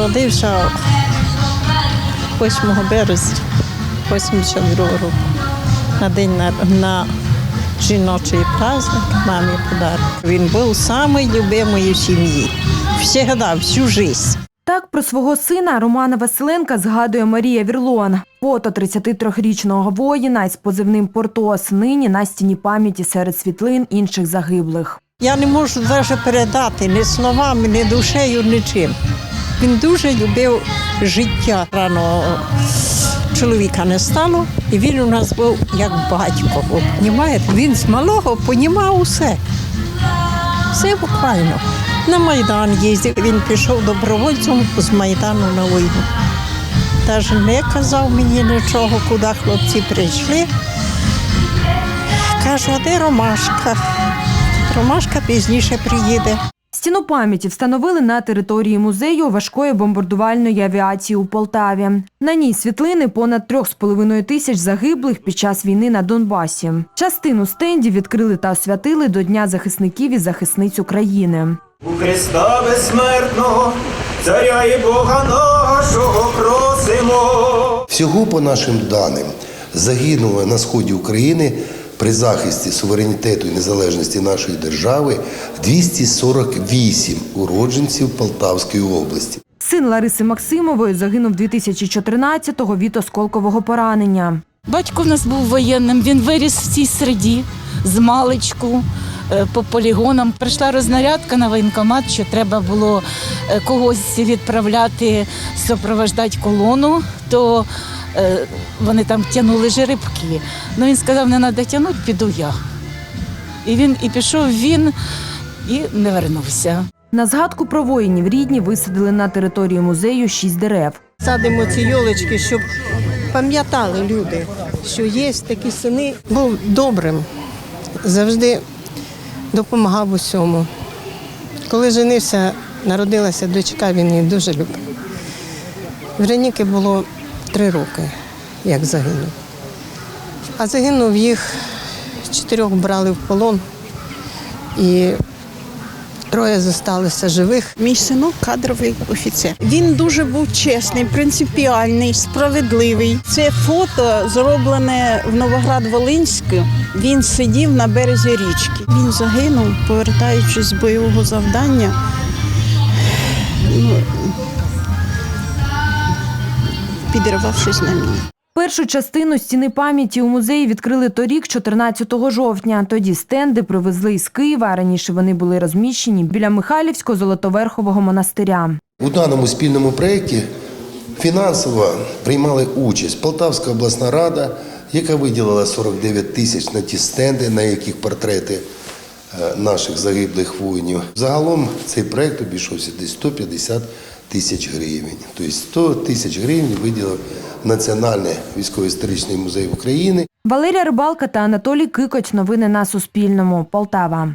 Народився 8 березня 82 року. На день на, на жіночий праздник мамі подарок. Він був самий любимий у сім'ї. Всегда, всю життя. Так про свого сина Романа Василенка згадує Марія Вірлон. Фото 33-річного воїна із позивним Портос нині на стіні пам'яті серед світлин інших загиблих. Я не можу навіть передати ні словами, ні душею, нічим. Він дуже любив життя. Рано чоловіка не стало, і він у нас був як батько. Понімаєте? Він з малого понімав усе. Все буквально. На Майдан їздив. Він пішов добровольцем з Майдану на війну. Навіть не казав мені нічого, куди хлопці прийшли. Кажу, де Ромашка? Ромашка пізніше приїде. Стіну пам'яті встановили на території музею важкої бомбардувальної авіації у Полтаві. На ній світлини понад трьох з половиною тисяч загиблих під час війни на Донбасі. Частину стендів відкрили та освятили до Дня захисників і захисниць України. У Христа безсмертного, царя і Бога нашого просимо. Всього по нашим даним загинуло на сході України при захисті суверенітету і незалежності нашої держави 248 уродженців Полтавської області. Син Лариси Максимової загинув 2014-го від осколкового поранення. Батько в нас був воєнним, він виріс в цій середі з маличку. е, По полігонам прийшла рознарядка на воєнкомат, що треба було е, когось відправляти, супровождати колону, то вони там тягнули жеребки. Ну він сказав, не треба тягнути, піду я. І він і пішов він і не вернувся. На згадку про воїнів рідні висадили на території музею шість дерев. Садимо ці йолочки, щоб пам'ятали люди, що є такі сини. Був добрим, завжди допомагав усьому. Коли женився, народилася дочка, він її дуже любив. Вероніки було три роки, як загинув. А загинув їх, чотирьох брали в полон і троє зосталися живих. Мій синок кадровий офіцер. Він дуже був чесний, принципіальний, справедливий. Це фото зроблене в Новоград-Волинську. Він сидів на березі річки. Він загинув, повертаючись з бойового завдання. Ну, підірвавшись на міні. Першу частину стіни пам'яті у музеї відкрили торік, 14 жовтня. Тоді стенди привезли із Києва. Раніше вони були розміщені біля Михайлівського золотоверхового монастиря. У даному спільному проєкті фінансово приймали участь Полтавська обласна рада, яка виділила 49 тисяч на ті стенди, на яких портрети наших загиблих воїнів. Загалом цей проект обійшовся десь 150 тисяч гривень. Тобто 100 тисяч гривень виділив Національний військово-історичний музей України. Валерія Рибалка та Анатолій Кикоч. Новини на Суспільному. Полтава.